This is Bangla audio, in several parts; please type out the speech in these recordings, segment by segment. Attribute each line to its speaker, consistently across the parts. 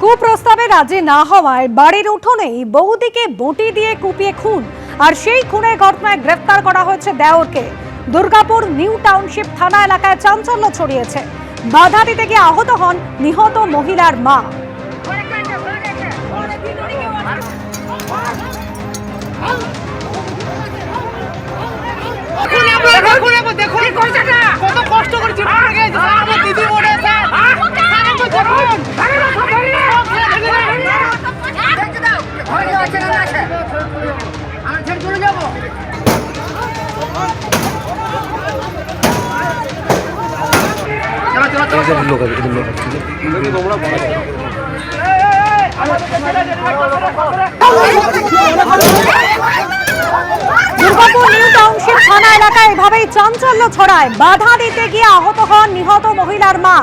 Speaker 1: কুপ্রস্তাবে রাজি না হওয়ায় বাড়ির উঠোনেই বৌদিকে বঁটি দিয়ে কুপিয়ে খুন আর সেই খুনের ঘটনায় গ্রেফতার করা হয়েছে দেওরকে দুর্গাপুর নিউ টাউনশিপ থানা এলাকায় চাঞ্চল্য ছড়িয়েছে বাধা দিতে গিয়ে আহত হন নিহত মহিলার মা
Speaker 2: কত কষ্ট মারা গেছে আমার দিদি মরে আছে দেখুন চলে যাব।
Speaker 1: দুর্গাপুর নিউ টাউনশিপ থানা এলাকায় এভাবেই চাঞ্চল্য ছড়ায়। বাধা দিতে গিয়ে আহত হন নিহত মহিলার মা।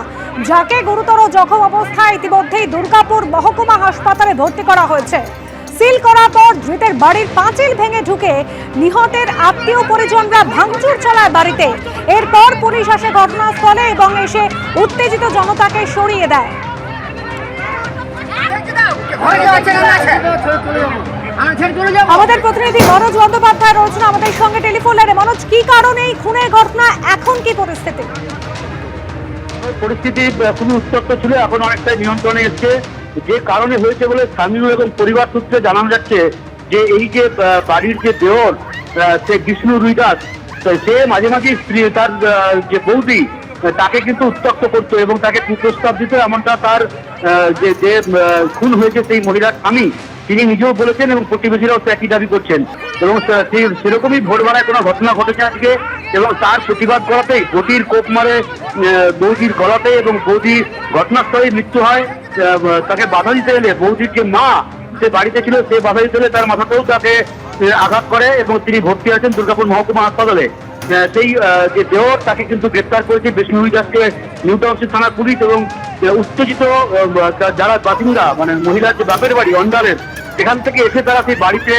Speaker 1: যাকে গুরুতর জখম অবস্থায় ইতিমধ্যেই দুর্গাপুর মহকুমা হাসপাতালে ভর্তি করা হয়েছে। সিল করার পর ধৃতের বাড়ির পাঁচিল ভেঙে ঢুকে নিহতের আত্মীয় পরিজনরা ভাঙচুর চালায় বাড়িতে। এরপর পুলিশ আসে ঘটনাস্থলে এবং এসে উত্তেজিত জনতাকে সরিয়ে দেয়। আমাদের প্রতিনিধি মনোজ বন্দ্যোপাধ্যায় রয়েছেন আমাদের সঙ্গে টেলিফোন। লাইনে মনোজ, কি কারণে এই খুনের ঘটনা? এখন কি পরিস্থিতি?
Speaker 3: পরিস্থিতি খুবই উত্তপ্ত ছিল, এখন অনেকটাই নিয়ন্ত্রণে এসছে। যে কারণে হয়েছে বলে স্থানীয় এবং পরিবার সূত্রে জানানো যাচ্ছে যে এই যে বাড়ির যে দেওর সে বিষ্ণু রুইদাস সে মাঝে মাঝে স্ত্রী, তার যে বৌদি, তাকে কিন্তু উত্তক্ত করতো এবং তাকে কুপ্রস্তাব দিত। এমনটা তার যে যে খুন হয়েছে সেই মহিলার স্বামী, তিনি নিজেও বলেছেন এবং প্রতিবেশীরাও একই দাবি করছেন। এবং সেরকমই ভোরবেলায় কোনো ঘটনা ঘটেছে আজকে। এবং তার প্রতিবাদ করাতেই গতির কোপ মারে বৌদির গলাতে এবং বৌদি ঘটনাস্থলে মৃত্যু হয়। তাকে বাধা দিতে এলে বৌদির যে মা সে বাড়িতে ছিল, সে বাধা দিতে এলে তার মাথাতেও তাকে আঘাত করে এবং তিনি ভর্তি আছেন দুর্গাপুর মহকুমা হাসপাতালে। সেই যে দেওর তাকে কিন্তু গ্রেপ্তার করেছে বিষ্ণু দাসকে নিউ টাউনশিপ থানার পুলিশ এবং উত্তেজিত যারা বাসিন্দা মানে মহিলার যে বাপের বাড়ি অন্ডারের সেখান থেকে এসে তারা সেই বাড়িতে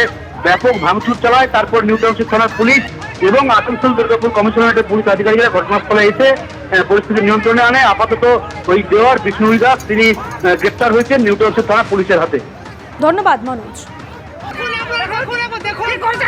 Speaker 3: ব্যাপক ভাঙচুর চালায়। তারপর নিউ টাউনশিপ থানার পুলিশ এবং আসানসোল দুর্গাপুর কমিশনারেটের পুলিশ আধিকারিকরা ঘটনাস্থলে এসে পরিস্থিতি নিয়ন্ত্রণে আনে। আপাতত ওই দেওয়ার বিষ্ণুই দাস তিনি গ্রেপ্তার হয়েছেন নিউ থানা পুলিশের হাতে।
Speaker 1: ধন্যবাদ মনোজ।
Speaker 2: করে